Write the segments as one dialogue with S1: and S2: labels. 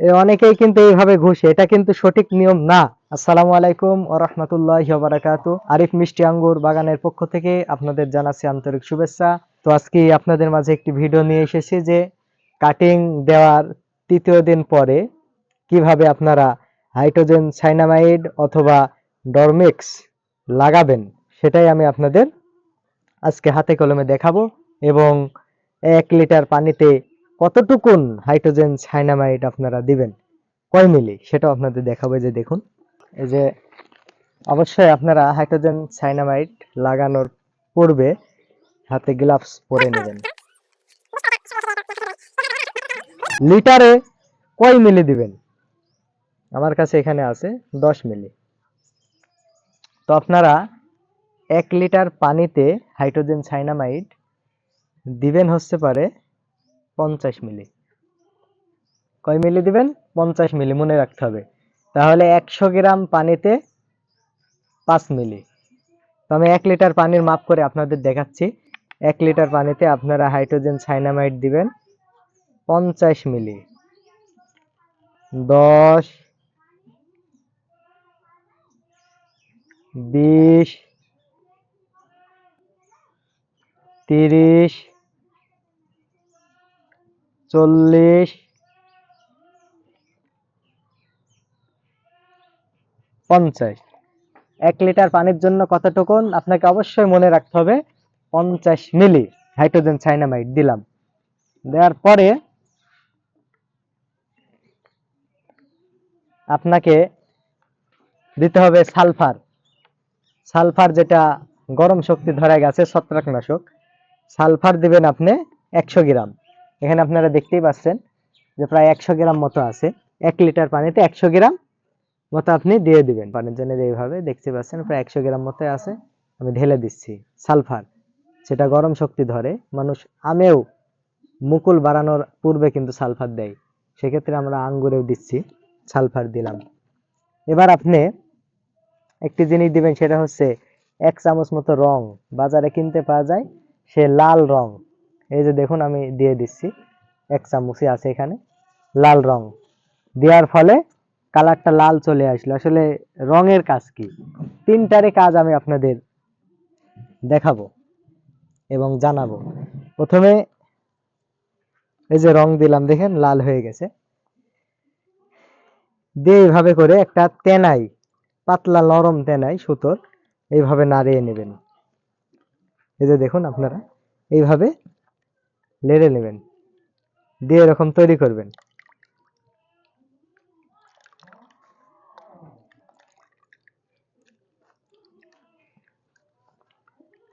S1: অনেকেই কিন্তু এইভাবে ঘুষে, এটা কিন্তু সঠিক নিয়ম না। আসসালামু আলাইকুম ও রহমতুল্লাহ বারাকাতু। আরিফ মিষ্টি আঙ্গুর বাগানের পক্ষ থেকে আপনাদের জানাচ্ছি আন্তরিক শুভেচ্ছা। তো আজকে আপনাদের মাঝে একটি ভিডিও নিয়ে এসেছি যে কাটিং দেওয়ার তৃতীয় দিন পরে কীভাবে আপনারা হাইড্রোজেন সাইনামাইড অথবা ডরমিক্স লাগাবেন, সেটাই আমি আপনাদের আজকে হাতে কলমে দেখাবো এবং এক লিটার পানিতে কতটুকুন হাইড্রোজেন সাইনামাইড আপনারা দিবেন? কয় মিলি? সেটাও আপনাদের দেখাবো যে দেখুন। এই যে অবশ্যই আপনারা হাইড্রোজেন সাইনামাইড লাগানোর পূর্বে হাতে গ্লাভস পরে নেবেন। লিটারে কয় মিলি দিবেন? আমার কাছে এখানে আছে দশ মিলি। তো আপনারা এক লিটার পানিতে হাইড্রোজেন সাইনামাইড দিবেন হচ্ছে পারে পঞ্চাশ মিলি। কয় মিলি দিবেন? পঞ্চাশ মিলি, মনে রাখতে হবে। তাহলে একশো গ্রাম পানিতে পাঁচ মিলি। তো আমি এক লিটার পানির মাপ করে আপনাদের দেখাচ্ছি। এক লিটার পানিতে আপনারা হাইড্রোজেন সাইনামাইড দিবেন পঞ্চাশ মিলি। দশ, বিশ, তিরিশ চল্লিশ। পঞ্চাশ। এক লিটার পানির জন্য কতটুকুন? আপনাকে অবশ্যই মনে রাখতে হবে, পঞ্চাশ মিলি হাইড্রোজেন সাইনামাইড দিলাম। দেওয়ার পরে আপনাকে দিতে হবে সালফার। সালফার যেটা গরম শক্তি ধরে গেছে, ছত্রাকনাশক। সালফার দিবেন আপনি একশো গ্রাম। এখানে আপনারা দেখতেই পাচ্ছেন যে প্রায় একশো গ্রাম মতো আছে। এক লিটার পানিতে একশো গ্রাম মতো আপনি দিয়ে দিবেন। পানির জন্য এইভাবে দেখতে পাচ্ছেন প্রায় একশো গ্রাম মতো আছে। আমি ঢেলে দিচ্ছি। সালফার, সেটা গরম শক্তি ধরে। মানুষ আমেও মুকুল বাড়ানোর পূর্বে কিন্তু সালফার দেয়। সেক্ষেত্রে আমরা আঙ্গুরেও দিচ্ছি, সালফার দিলাম। এবার আপনি একটি জিনিস দিবেন, সেটা হচ্ছে এক চামচ মতো রং। বাজারে কিনতে পাওয়া যায় সে লাল রং। এই যে দেখুন, আমি দিয়ে দিচ্ছি। এক চামচই আছে এখানে। লাল রং। দেওয়ার ফলে কালারটা লাল চলে আসলো। আসলে রঙের কাজ কি? তিনটারে কাজ আমি আপনাদের দেখাবো এবং জানাব। প্রথমে এই যে রং দিলাম, দেখেন লাল হয়ে গেছে। দিয়ে এইভাবে করে একটা তেনাই, পাতলা নরম তেনাই, সুতোর, এইভাবে নাড়িয়ে নেবেন। এই যে দেখুন আপনারা, এইভাবে লেড়ে নেবেন, দিয়ে এরকম তৈরি করবেন।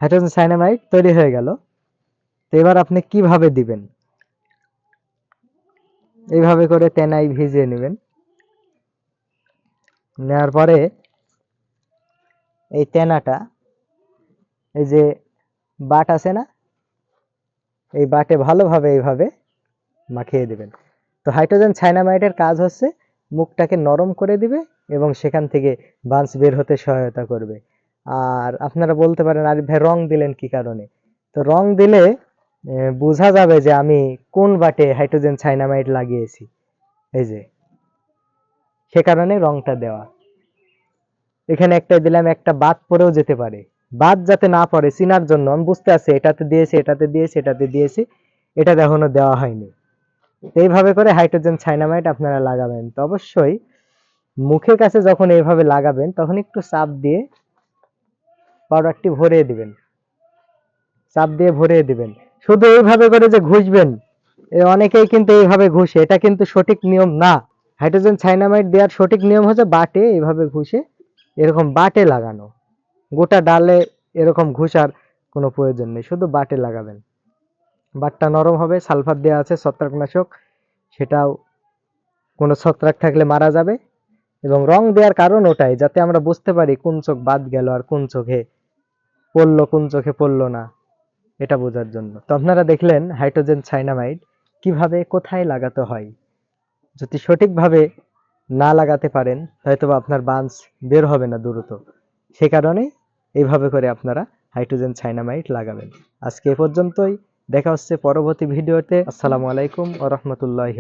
S1: হাইড্রোজেন সাইনামাইড তৈরি হয়ে গেল। তো এবার আপনি কীভাবে দিবেন? এইভাবে করে তেনাই ভিজিয়ে নেবেন। নেওয়ার পরে এই তেনাটা, এই যে বাট আছে না এই বাটে ভালোভাবে এইভাবে মাখিয়ে দিবেন। তো হাইড্রোজেন সাইনামাইডের কাজ হচ্ছে মুখটাকে নরম করে দিবে এবং সেখান থেকে বাঞ্চ বের হতে সহায়তা করবে। আর আপনারা বলতে পারেন আরিফ ভাই, রং দিলেন কি কারণে? তো রং দিলে বোঝা যাবে যে আমি কোন বাটে হাইড্রোজেন সাইনামাইড লাগিয়েছি। এই যে, সে কারণে রংটা দেওয়া। এখানে একটা দিলাম, একটা বাদ পরেও যেতে পারে। বাদ যাতে না পড়ে চিনার জন্য। আমি বুঝতে আছি এটাতে দিয়েছি এটাতে দিয়েছি এটাতে দিয়েছি। এটা এখনও দেওয়া হয়নি। এইভাবে করে হাইড্রোজেন সাইনামাইড আপনারা লাগাবেন। তো অবশ্যই মুখের কাছে যখন এইভাবে লাগাবেন, তখন একটু চাপ দিয়ে পাউডারটি ভরিয়ে দিবেন। চাপ দিয়ে ভরিয়ে দিবেন। শুধু এইভাবে করে যে ঘুষবেন অনেকেই কিন্তু এইভাবে ঘুষে। এটা কিন্তু সঠিক নিয়ম না। হাইড্রোজেন সাইনামাইড দেওয়ার সঠিক নিয়ম হচ্ছে বাটে এইভাবে ঘুষে, এরকম বাটে লাগানো। গোটা ডালে এরকম ঘুষার কোনো প্রয়োজন নেই, শুধু বাটে লাগাবেন। বাটটা নরম হবে, সালফার দেওয়া আছে ছত্রাকনাশক, সেটাও কোনো ছত্রাক থাকলে মারা যাবে এবং রং দেওয়ার কারণ ওটাই, যাতে আমরা বুঝতে পারি কোন চোখ বাদ গেল আর কোন চোখে পড়ল, কোন চোখে পড়ল না, এটা বোঝার জন্য। তো আপনারা দেখলেন হাইড্রোজেন সাইনামাইড কীভাবে কোথায় লাগাতে হয়। যদি সঠিকভাবে না লাগাতে পারেন, হয়তোবা আপনার বাঞ্চ বের হবে না দ্রুত। সে কারণে এইভাবে করে আপনারা হাইড্রোজেন সাইনামাইট লাগাবেন। আজকে এ পর্যন্তই। দেখা হচ্ছে পরবর্তী ভিডিওতে। আসসালামু আলাইকুম ও রহমতুল্লাহি